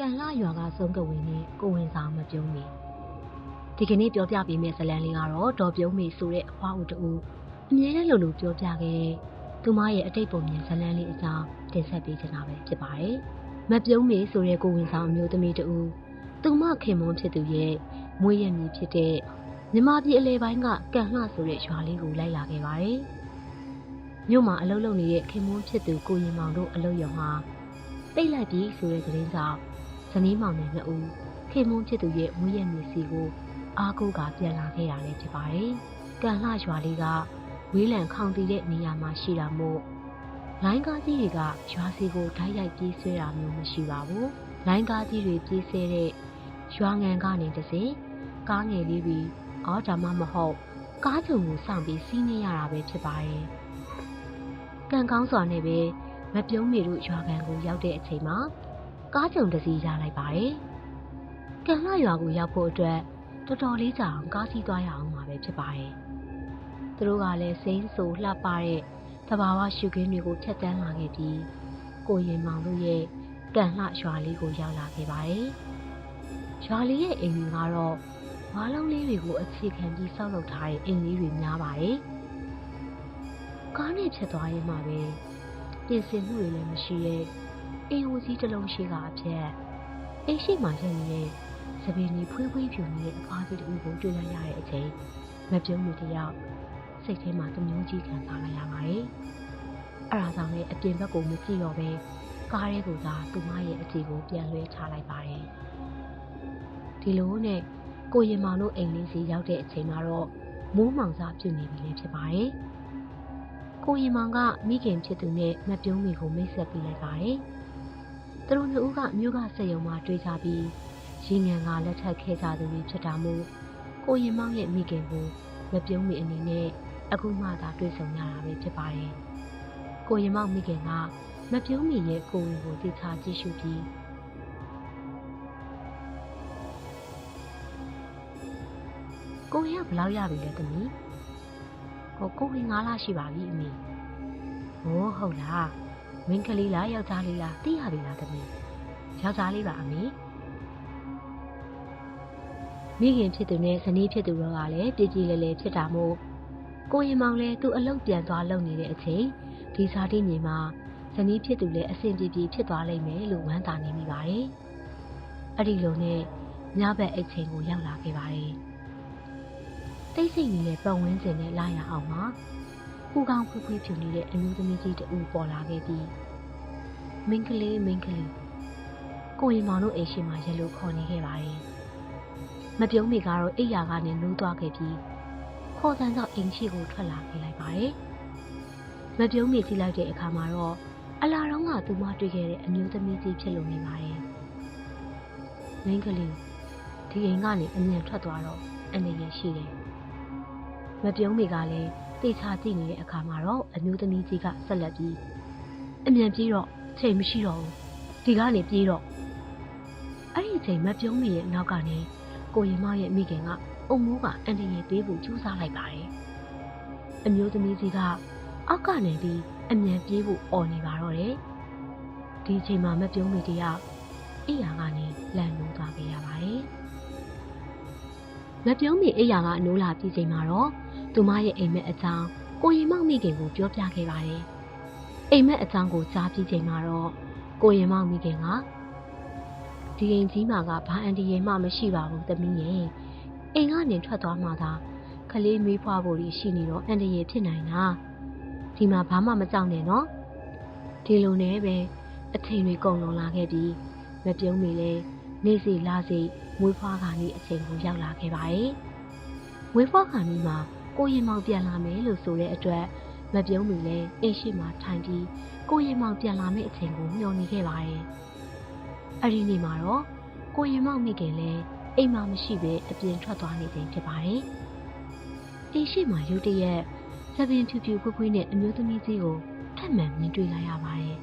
ကန်လှရွာကဆုံးကဝင်နဲ့ကိုဝင်ဆောင်မပြုံးမီဒီကနေ့ပြောပြပေးမယ့်ဇာတ်လမ်းလေးကတော့ဒေါ်ပြုံးမီဆိုတဲ့အဖွားဦးတူအမြဲတမ်းလိုလိုပြောပြခဲ့တဲ့သူမရဲ့အတိတ်ပုံမြင်ဇာတ်လမ်းလေးအကြောင်းတင်ဆက်ပေးချင်တာပဲဖြစ်ပါတယ်မပြုံးမီဆိုတဲ့ကိုဝင်ဆောင်အမျိုးသမီးတူသူမခင်မွန်းဖြစ်သူရဲ့မွေးရမည်ဖြစ်တဲ့မြမပြည်အလဲပိုင်းကကန်လှဆိုတဲ့ရွာလေးကိုလိုက်လာခဲ့ပါတယ်မြို့မှာအလုပ်လုပ်နေတဲ့ခင်မွန်းဖြစ်သူကိုရင်မောင်တို့အလုပ်ရုံမှာပိတ်လိုက်ပြီဆိုတဲ့သတင်းကြောင့် ဇနီးမောင်နဲ့နှစ်ဦးခင်မွန်းဖြစ်သူရဲ့မွေးရမြေစီကိုအားကိုးကပြန်လာခဲ့တာလည်းဖြစ်ပါတယ်။ကံလှရွာလေးကဝေးလံခေါင်တည်တဲ့နေရာမှာရှိတာမို့လိုင်းကားကြီးတွေကရွာစီကိုဓာတ်ရိုက်ပြေးဆွဲတာမျိုးမရှိပါဘူး။လိုင်းကားကြီးတွေပြေးဆဲတဲ့ရွာငံကနေတစ်စင်ကားငယ်လေးပြီးအော်ဒါမှမဟုတ်ကားချုံကိုစောင့်ပြီးစီးနေရတာပဲဖြစ်ပါတယ်။ကံကောင်းစွာနဲ့ပဲမပြုံးမီတို့ရွာကန်ကိုရောက်တဲ့အချိန်မှာ ကားကြုံတစ်စီးရလိုက်ပါတယ်။ကံလှရွာကိုရောက်ဖို့အတွက်တော်တော်လေးကြာအောင်ကားစီးသွားရအောင်မှာပဲဖြစ်ပါတယ်။သူတို့ကလည်းစိမ့်ဆူလှပတဲ့သဘာဝရှုခင်းတွေကိုဖြတ်တန်းလာခဲ့ပြီးကိုရင်မောင်တို့ရဲ့ကံလှရွာလေးကိုရောက်လာခဲ့ပါတယ်။ရွာလေးရဲ့အိမ်ကြီးကတော့ဝါလုံးလေးတွေကိုအခြေခံပြီးဆောက်လုပ်ထားတဲ့အိမ်လေးတွေများပါတယ်။ကားနဲ့ဖြတ်သွားရင်မှပဲပြင်ဆင်မှုတွေလည်းမရှိရဲ့ အိမ်ဦးကြီးတစ်လုံးရှိကအဖြစ်အိမ်ရှိမှရက်နေတဲ့သပင်ကြီးဖွေးဖွေးဖြူနေတဲ့အဖားကြီးတူကိုတွေ့လိုက်ရတဲ့အချိန်မပြုံးမှုတယောက်စိတ်ထဲမှာတမျိုးကြီးခံစားလိုက်ရပါတယ်။အဲ့ဒါကြောင့်လည်းအပြင်ဘက်ကိုမကြည့်တော့ပဲကားရဲကသာသူမရဲ့အကြည့်ကိုပြန်လွှဲချလိုက်ပါတယ်။ဒီလိုနဲ့ကိုရင်မောင်တို့အိမ်လေးစီရောက်တဲ့အချိန်မှာတော့မိုးမောင်စားပြုတ်နေပြီလည်းဖြစ်ပါတယ်။ကိုရင်မောင်ကမိခင်ဖြစ်သူနဲ့မပြုံးမီကိုမိတ်ဆက်ပေးလိုက်ပါတယ်။ သူတို့နှစ်ဦးကမြို့ကစက်ရုံမှာတွေ့ကြပြီးရင်းငံကလက်ထပ်ခဲ့ကြသူတွေဖြစ်တာမို့ကိုရင်မောင်ရဲ့မိခင်ကိုမပြုံးမီအနေနဲ့အခုမှသာတွေ့ဆုံရတာပဲဖြစ်ပါတယ်။ကိုရင်မောင်မိခင်ကမပြုံးမီရဲ့ကိုယ်ဝင်ကိုသိချကြည့်ရှုပြီးကိုရင်ကဘယ်လောက်ရပြီလဲသမီး။ဟောကိုရင်9လရှိပါပြီအမေ။ဟိုးဟုတ်လား။ မင်းကလေးလားယောက်ျားလေးလားသိရပြီလားသမီးယောက်ျားလေးပါအမေမိခင်ဖြစ်သူနဲ့ဇနီးဖြစ်သူတို့ကလည်းပြည်ကြည်လဲလဲဖြစ်တာမို့ကိုရင်မောင်လည်းသူ့အလုပ်ပြန်သွားလုပ်နေတဲ့အချိန်ဒီစားတိမြေမှာဇနီးဖြစ်သူလည်းအဆင်ပြေပြေဖြစ်သွားလိမ့်မယ်လို့ဝမ်းသာနေမိပါတယ်အဲ့ဒီလိုနဲ့ညဘက်အိတ်ချိန်ကိုရောက်လာခဲ့ပါတယ်တိတ်ဆိတ်နေတဲ့ပတ်ဝန်းကျင်နဲ့လာရအောင်မှာ ပူကောင်းဖွေးဖွေးဖြူနေတဲ့အမျိုးသမီးကြီးတူပေါ်လာခဲ့ပြီးမင်းကလေးမင်းကလေးကိုရင်မောင်တို့အိမ်ရှိမှရလို့ခေါ်နေခဲ့ပါတယ်။မပြုံးမိကတော့အိယာကနေနိုးသွားခဲ့ပြီးခေါ်တန်းကြောင့်အိမ်ရှိကိုထွက်လာခဲ့လိုက်ပါတယ်။မပြုံးမိကြည့်လိုက်တဲ့အခါမှာတော့အလာတော့ကသူမတွေ့ခဲ့တဲ့အမျိုးသမီးကြီးဖြစ်လို့နေပါတယ်။မင်းကလေးဒီအိမ်ကနေအမြန်ထွက်သွားတော့အနေရရှိတယ်။မပြုံးမိကလည်း တေချာကြည့်နေတဲ့အခါမှာတော့အမျိုးသမီးကြီးကဆက်လက်ပြီးအမြန်ပြေးတော့ချိန်မရှိတော့ဘူးဒီကနေပြေးတော့အဲ့ဒီအချိန်မပြုံးမီရဲ့နောက်ကနေကိုရင်မရဲ့မိခင်ကအုံမိုးကအန်တရီပေးဖို့ကြိုးစားလိုက်ပါတယ်အမျိုးသမီးကြီးကအောက်ကနေပြီးအမြန်ပြေးဖို့អော်နေပါတော့တယ်ဒီအချိန်မှာမပြုံးမီတယောက်အိယာကနေလန်နိုးသွားခဲ့ရပါတယ်မပြုံးမီအိယာကနိုးလာပြီးချိန်မှာတော့ သူမရဲ့အိမ်မက်အကြောင်းကိုရင်မောင်မိခင်ကိုပြောပြခဲ့ပါတယ်။အိမ်မက်အကြောင်းကိုကြားပြီးချိန်မှာတော့ကိုရင်မောင်မိခင်ကဒီအိမ်ကြီးမှာကဘာအန်တီရဲ့မှမရှိပါဘူးသမီးရဲ့အိမ်ကနေထွက်သွားမှသာကလေးမေးဖွားဖို့ရှိနေတော့အန်တီရဲ့ဖြစ်နိုင်တာဒီမှာဘာမှမကြောက်နဲ့နော်ဒီလိုနဲ့ပဲအချိန်တွေကုန်လွန်လာခဲ့ပြီးမပြုံးမီလဲနေစီလာစီမွေးဖွားခါနီးအချိန်ကိုရောက်လာခဲ့ပါတယ်မွေးဖွားခါနီးမှာ ကိုရင်မောင်ပြန်လာမယ်လို့ဆိုတဲ့အတွက်မပြုံးမီလဲအိမ်ရှိမှထိုင်ပြီးကိုရင်မောင်ပြန်လာမယ့်အချိန်ကိုမျှော်နေခဲ့ပါတယ်။အဲ့ဒီနေ့မှာတော့ကိုရင်မောင်မိခင်လဲအိမ်မှာမရှိဘဲအပြင်ထွက်သွားနေခြင်းဖြစ်ပါတယ်။အိမ်ရှိမှရုတ်တရက်သပင်ဖြူဖြူဖွေးဖွေးနဲ့အမျိုးသမီးကြီးကိုထပ်မံမြင်တွေ့လိုက်ရပါတယ်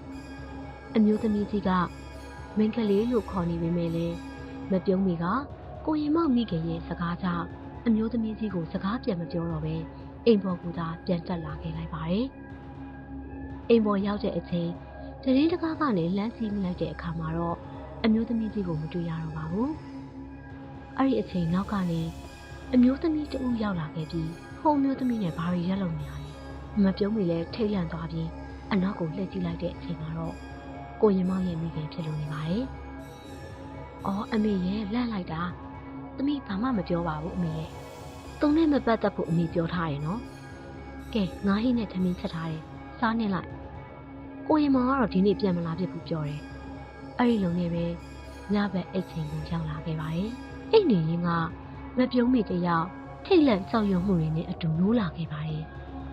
။အမျိုးသမီးကြီးကမင်းကလေးလို့ခေါ်နေပေမဲ့လည်းမပြုံးမီကကိုရင်မောင်မိခင်ရဲ့စကားကြောင့် အမျိုးသမီးကြီးကိုစကားပြန်မပြောတော့ပဲအိမ်ပေါ်ကသာပြန်တက်လာခဲ့လိုက်ပါတယ်။အိမ်ပေါ်ရောက်တဲ့အချိန်တရင်တကားကနေလှမ်းစီးမိလိုက်တဲ့အခါမှာတော့အမျိုးသမီးကြီးကိုမတွေ့ရတော့ပါဘူးအဲ့ဒီအချိန်နောက်ကနေအမျိုးသမီးတဦးရောက်လာခဲ့ပြီးဟိုအမျိုးသမီးနဲ့ဘာတွေရက်လုံနေရလဲမပြုံးမိလဲထိတ်လန့်သွားပြီးအနောက်ကိုလှည့်ကြည့်လိုက်တဲ့အချိန်မှာတော့ကိုရင်မောင်ရဲ့မိခင်ဖြစ်လို့နေပါတယ်အော်အမေရဲ့လန့်လိုက်တာ သမီးဘာမှမပြောပါဘူးအမေရဲ့တုံနဲ့မပတ်သက်ဖို့အမေပြောထားတယ်နော်ကဲငါးဟင်းနဲ့ထမင်းချက်ထားတယ်စားနေလိုက်ကိုရင်မောင်ကတော့ဒီနေ့ပြန်မလာဖြစ်ဘူးပြောတယ်အဲ့ဒီလုံနဲ့ပဲညဘက်အိတ်ချိန်ကိုရောက်လာခဲ့ပါတယ်။အိတ်နေရင်ကမပြုံးမိတယောက်ထိတ်လန့်ကြောက်ရွံ့မှုတွေနဲ့အတူနိုးလာခဲ့ပါတယ်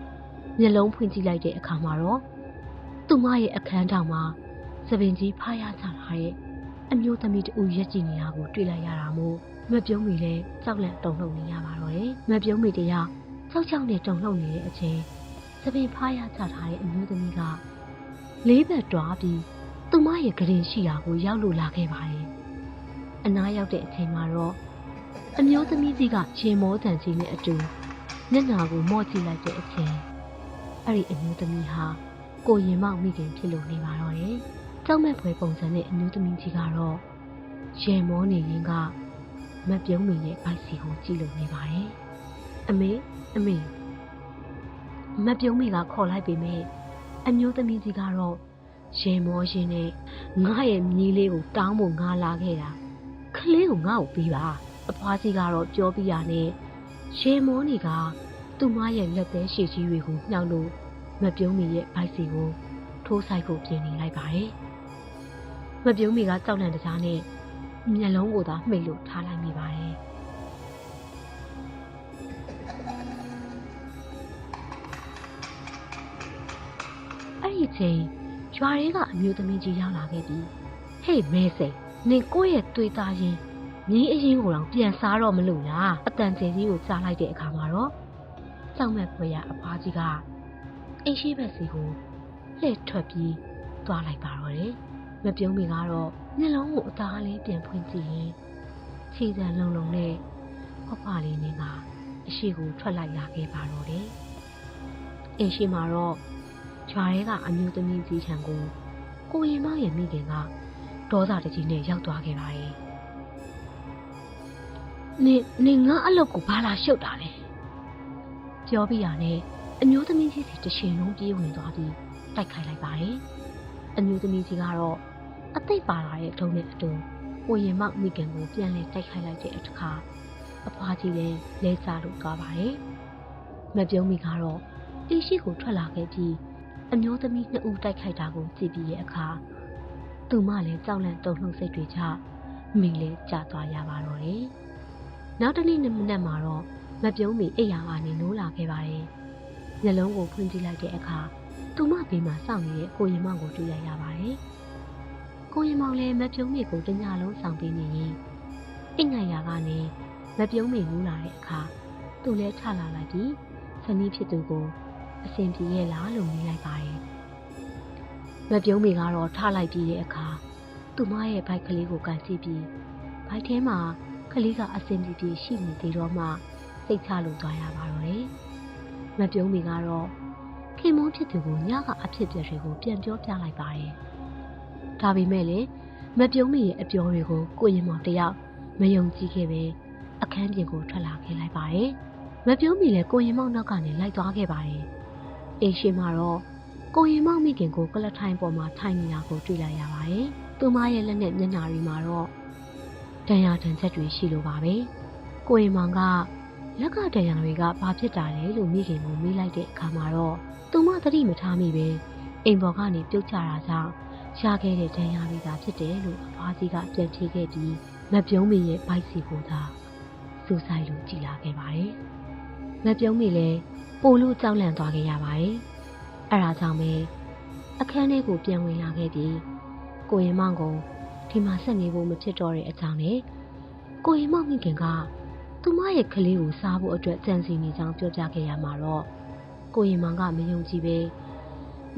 ။မျက်လုံးဖွင့်ကြည့်လိုက်တဲ့အခါမှာတော့သူမရဲ့အခန်းတောင်မှာသပင်ကြီးဖားရချလာတဲ့အမျိုးသမီးတူရက်ကြည့်နေတာကိုတွေ့လိုက်ရတာမို့ မပြုံးမိလဲကြောက်လန့်တုန်လှုပ်နေရပါတော့တယ်။မပြုံးမိတယောက်ကြောက်ကြောက်နဲ့တုန်လှုပ်နေတဲ့အချိန်သပင်ဖားရချထားတဲ့အမျိုးသမီးကလေးဘက်တွားပြီးသူမရဲ့ကရင်ရှိရာကိုရောက်လို့လာခဲ့ပါတယ်။အနားရောက်တဲ့အချိန်မှာတော့အမျိုးသမီးကြီးကရှင်မောတန်ကြီးနဲ့အတူမျက်နှာကိုမော့ကြည့်လိုက်တဲ့အချိန်အဲ့ဒီအမျိုးသမီးဟာကိုရင်မောက်မိခင်ဖြစ်လို့နေပါတော့တယ်။ကြောက်မဲ့ဖွယ်ပုံစံနဲ့အမျိုးသမီးကြီးကတော့ရှင်မောနေရင်က မပြုံးမီရဲ့ဘိုက်စီကိုကြည့်လို့နေပါတယ်။အမေအမေမပြုံးမီကခေါ်လိုက်ပေမဲ့အမျိုးသမီးကြီးကတော့ရင်မောရင်နဲ့ငါရဲ့မြေးလေးကိုတောင်းဖို့ငါလာခဲ့တာခလေးကိုငါ့ကိုပြီးပါအဖွားကြီးကတော့ပြောပြရနဲ့ရင်မောနေကသူ့မရဲ့လက်သေးရှည်ကြီးတွေကိုညှောက်လို့မပြုံးမီရဲ့ဘိုက်စီကိုထိုးဆိုင်ဖို့ပြင်နေလိုက်ပါတယ်မပြုံးမီကကြောက်လန့်တကြားနဲ့ မျက်လုံးကိုသာမှိတ်လို့ထားလိုက်မိပါတယ်အဲ့ဒီအချိန်ရွာတွေကအမျိုးသမီးကြီးရောက်လာခဲ့ပြီးဟေ့မဲစိန်နင်ကိုယ့်ရဲ့သွေးသားချင်းမြင်းအရင်ကိုတော့ပြန်စားတော့မလို့လားအတန်ကျဲကြီးကိုကြားလိုက်တဲ့အခါမှာတော့ကြောက်မဲ့ဖွယ်ရအဖွားကြီးကအိမ်ရှိဘက်စီကိုလှည့်ထွက်ပြီးသွားလိုက်ပါတော့တယ်မပြုံးမီကတော့ မျက်လုံးကိုအသားလေးပြန်ဖွင့်ကြည့်ရင်ခြေစံလုံးလုံးနဲ့ဖွားဖွားလေးနေကအရှိကိုထွက်လိုက်လာခဲ့ပါတော့တယ်အိမ်ရှိမှာတော့ကျွာရဲကအမျိုးသမီးကြီးထံကိုကိုရင်မောင်ရဲ့မိခင်ကဒေါသတကြီးနဲ့ရောက်သွားခဲ့ပါတယ်။နေနေငါအလုပ်ကိုဘာလာရှုပ်တာလဲ။ပြောပြရနဲ့အမျိုးသမီးကြီးစီတစ်ချိန်လုံးပြေးဝင်သွားပြီးတိုက်ခိုက်လိုက်ပါတယ်။အမျိုးသမီးကြီးကတော့ အသိပါလာတဲ့ထုံးနဲ့အတူကိုရင်မောင်မိခင်ကိုပြန်လဲတိုက်ခိုက်လိုက်တဲ့အခါအဖွားကြီးလည်းလဲစားလို့သွားပါတယ်။မပြုံးမိကတော့အရှိကိုထွက်လာခဲ့ပြီးအမျိုးသမီးနှစ်ဦးတိုက်ခိုက်တာကိုကြည့်ပြီးရဲ့အခါသူမလည်းကြောက်လန့်တုန်လှုပ်စိတ်တွေချမိလည်းကြာသွားရပါတော့တယ်။နောက်တစ်နေ့နေ့မနက်မှာတော့မပြုံးမီအိယာကနေနိုးလာခဲ့ပါတယ်။မျက်လုံးကိုဖွင့်ကြည့်လိုက်တဲ့အခါသူမဘေးမှာစောင့်နေတဲ့ကိုရင်မောင်ကိုတွေ့ရရပါတယ်။ ကိုရင်မောင်လည်းမပြုံးမီကိုတညလုံးဆောင်ပေးနေရင်အိမ်ငိုင်ယာကနေမပြုံးမီနိုးလာတဲ့အခါသူလည်းထလာလိုက်ပြီးဇနီးဖြစ်သူကိုအဆင်ပြေရဲ့လားလို့မေးလိုက်ပါတယ်။မပြုံးမီကတော့ထားလိုက်ပြီးတဲ့အခါသူမရဲ့ဘိုက်ကလေးကိုကန်စီပြီးဘိုက်ထဲမှာကလေးကအဆင်ပြေပြေရှိနေသေးတော့မှစိတ်ချလို့သွားရပါတော့တယ်။မပြုံးမီကတော့ခင်မုန်းဖြစ်သူကိုညကအဖြစ်အပျက်တွေကိုပြန်ပြောပြလိုက်ပါတယ်။ ဒါပေမဲ့လည်းမပြုံးမီရဲ့အပြောတွေကိုကိုရင်မောင်တယောက်မယုံကြည်ခဲ့ပဲအခန်းပြင်ကိုထွက်လာခဲ့လိုက်ပါတယ်။မပြုံးမီလည်းကိုရင်မောင်နောက်ကနေလိုက်သွားခဲ့ပါတယ်။အိမ်ရှိမှာတော့ကိုရင်မောင်မိခင်ကိုကလထိုင်ပေါ်မှာထိုင်နေတာကိုတွေ့လိုက်ရပါတယ်။သူမရဲ့လက်နဲ့မျက်နှာတွေမှာတော့ဒဏ်ရာဒဏ်ချက်တွေရှိလိုပါပဲ။ကိုရင်မောင်ကလက်ကဒဏ်ရာတွေကဘာဖြစ်တာလဲလို့မိခင်ကိုမေးလိုက်တဲ့အခါမှာတော့သူမသတိမထားမိပဲအိမ်ပေါ်ကနေပြုတ်ကျတာကြောင့် ရခဲ့တဲ့ဒဏ်ရာတွေကဖြစ်တယ်လို့အဖွားကြီးကပြန်ဖြေခဲ့ပြီးမပြုံးမီရဲ့ဘိုက်စီကိုသာစူဆိုင်လို့ကြည်လာခဲ့ပါတယ်။မပြုံးမီလည်းပိုလို့ကြောက်လန့်သွားခဲ့ရပါတယ်။အဲဒါကြောင့်ပဲအခန်းထဲကိုပြန်ဝင်လာခဲ့ပြီးကိုရင်မောင်ကိုဒီမှာဆက်နေဖို့မဖြစ်တော့တဲ့အကြောင်းနဲ့ကိုရင်မောင်မိခင်ကသူမရဲ့ကလေးကိုစားဖို့အတွက်ကြံစီနေကြောင်းပြောပြခဲ့ရမှာတော့ကိုရင်မောင်ကမယုံကြည်ပဲ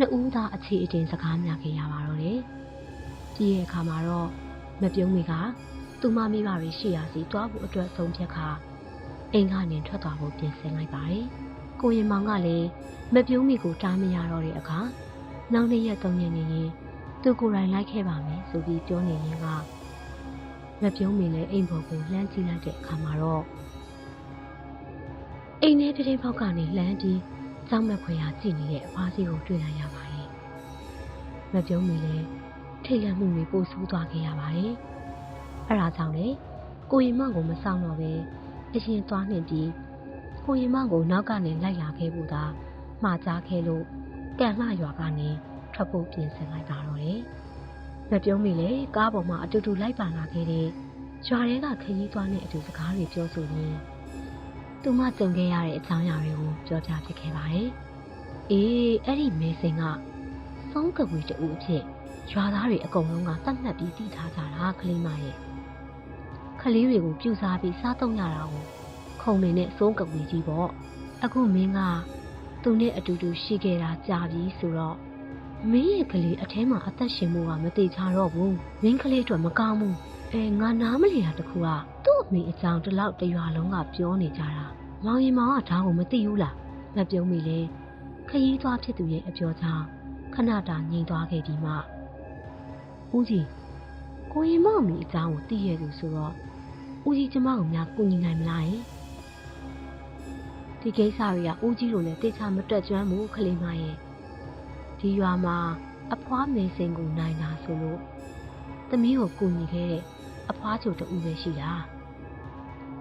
နှစ်ဦးသားအခြေအတင်စကားများခဲ့ရပါတော့တယ်။ဒီရဲ့အခါမှာတော့မပြုံးမီကသူမမိဘတွေရှိရာစီတွားဖို့အတွက်ဆုံးဖြတ်ခါအိမ်ကနေထွက်သွားဖို့ပြင်ဆင်လိုက်ပါတယ်။ကိုရင်မောင်ကလည်းမပြုံးမီကိုတားမရတော့တဲ့အခါနောက်နေ့ရက်သုံးရက်နေရင်သူကိုယ်တိုင်လိုက်ခဲ့ပါမယ်ဆိုပြီးပြောနေရင်ကမပြုံးမီလည်းအိမ်ပေါ်ကိုလှမ်းကြည့်လိုက်တဲ့အခါမှာတော့အိမ်ထဲပြတင်းပေါက်ကနေလှမ်းပြီး စောင်းမက်ခွေရာကြည့်နေတဲ့အဖွားစီကိုတွေ့လိုက်ရပါတယ်။မပြုံးမီလည်းထိတ်လန့်မှုတွေပိုဆိုးသွားခဲ့ရပါတယ်။အဲဒါကြောင့်လေကိုရင်မကိုမဆောင်တော့ပဲအရင်သွားနှင်ပြီးကိုရင်မကိုနောက်ကနေလိုက်လာခဲ့ဖို့သာမှားကြားခဲ့လို့ကံလှရွာကနေထွက်ဖို့ပြင်ဆင်လိုက်တာတော့တယ်။မပြုံးမီလေကားပေါ်မှာအတူတူလိုက်ပါလာခဲ့တဲ့ရွာထဲကခရီးသွားတဲ့အတူစကားတွေပြောဆိုရင်း သူမကြုံခဲ့ရတဲ့အကြောင်းအရာတွေကိုပြောပြဖြစ်ခဲ့ပါတယ်။အေးအဲ့ဒီမေစင်ကစောင်းကဝေတူအဖြစ်ရွာသားတွေအကုန်လုံးကတတ်မှတ်ပြီးတည်ထားကြတာကလေးမရဲ့ကလေးတွေကိုပြူစားပြီးစားသုံးရတာကိုခုံနေနဲ့စိုးကဝေကြီးပေါ့အခုမင်းကသူနဲ့အတူတူရှိခဲ့တာကြာပြီဆိုတော့မင်းရဲ့ကလေးအထဲမှာအသက်ရှင်မှုကမသေးချတော့ဘူးမင်းကလေးအတွက်မကောင်းဘူးအဲငါနားမလည်တာတခုကသူ့ အမေအကြောင်းတလောက်တရွာလုံးကပြောနေကြတာမောင်ရင်မောင်ကဒါကိုမသိဘူးလားမပြုံးမိလေခရီးသွားဖြစ်သူရဲ့အပြောကြောင့်ခဏတာငြိမ်သွားခဲ့ပြီးမှဦးကြီးကိုရင်မောင်မီအကြောင်းကိုသိရသူဆိုတော့ဦးကြီးကျမကိုများကူညီနိုင်မလားယင်ဒီကိစ္စတွေကဦးကြီးလိုလည်းတိတ်ချမတွက်ကျွမ်းဘူးခလေးမရဲ့ဒီရွာမှာအဖွားမေစင်ကိုနိုင်တာဆိုလို့သမီးကိုကူညီခဲ့တဲ့အဖွားချိုတူပဲရှိတာ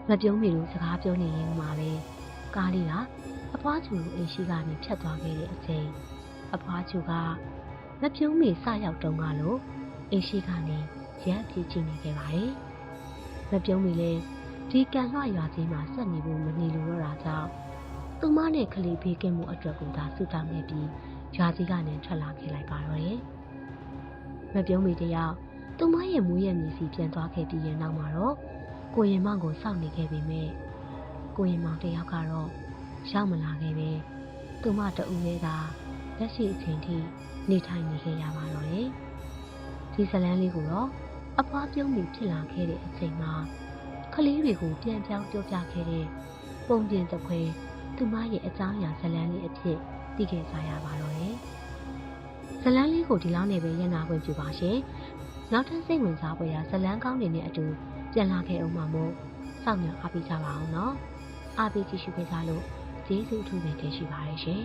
မပြုံးမီလို့စကားပြောနေရင်မှပဲကားလေးကအဖွားချိုကိုအိမ်ရှိကနေဖြတ်သွားခဲ့တဲ့အချိန်အဖွားချိုကမပြုံးမီစရောက်တုန်းကလို့အိမ်ရှိကနေရက်ပြေးချနေခဲ့ပါတယ်မပြုံးမီလဲဒီကန်လှရွာကြီးမှာဆက်နေဖို့မနေလို့တော့တာကြောင့်သူမနဲ့ကလေးဘေးကင်းမှုအတွက်ကိုသာဆုတောင်းနေပြီးရွာကြီးကနေထွက်လာခဲ့လိုက်ပါတော့တယ်မပြုံးမီတယောက်သူမရဲ့မူးရဲ့မျက်စီပြန်သွားခဲ့ပြီးရဲ့နောက်မှာတော့ ကိုရင်မောင်ကိုစောင့်နေခဲ့ပေမဲ့ကိုရင်မောင်တယောက်ကတော့ရောက်မလာခဲ့ပဲသူမတအူးလေးကလက်ရှိအချိန်ထိနေထိုင်နေခဲ့ရပါတော့တယ်ဒီဇလန်းလေးကိုတော့အဖွားပြုံးပြီးဖြစ်လာခဲ့တဲ့အချိန်မှာကလေးတွေကိုပြန်ပြောင်းပြောပြခဲ့တဲ့ပုံပြင်တစ်ခွဲသူမရဲ့အကြောင်းအရာဇလန်းလေးအဖြစ်သိခဲ့ကြရပါတော့တယ်ဇလန်းလေးကိုဒီလောက်နဲ့ပဲရနာခွင့်ပြုပါရှင်နောက်ထပ်စိတ်ဝင်စားဖွယ်ရာဇလန်းကောင်းတွေနဲ့အတူ ပြန်လာခဲ့အောင်ပါမို့စောင့်မျှော်အားပေးကြပါအောင်နော်အားပေးကြည့်ရှုပေးကြလို့ကျေးဇူးအထူးပဲတင်ရှိပါတယ်ရှင်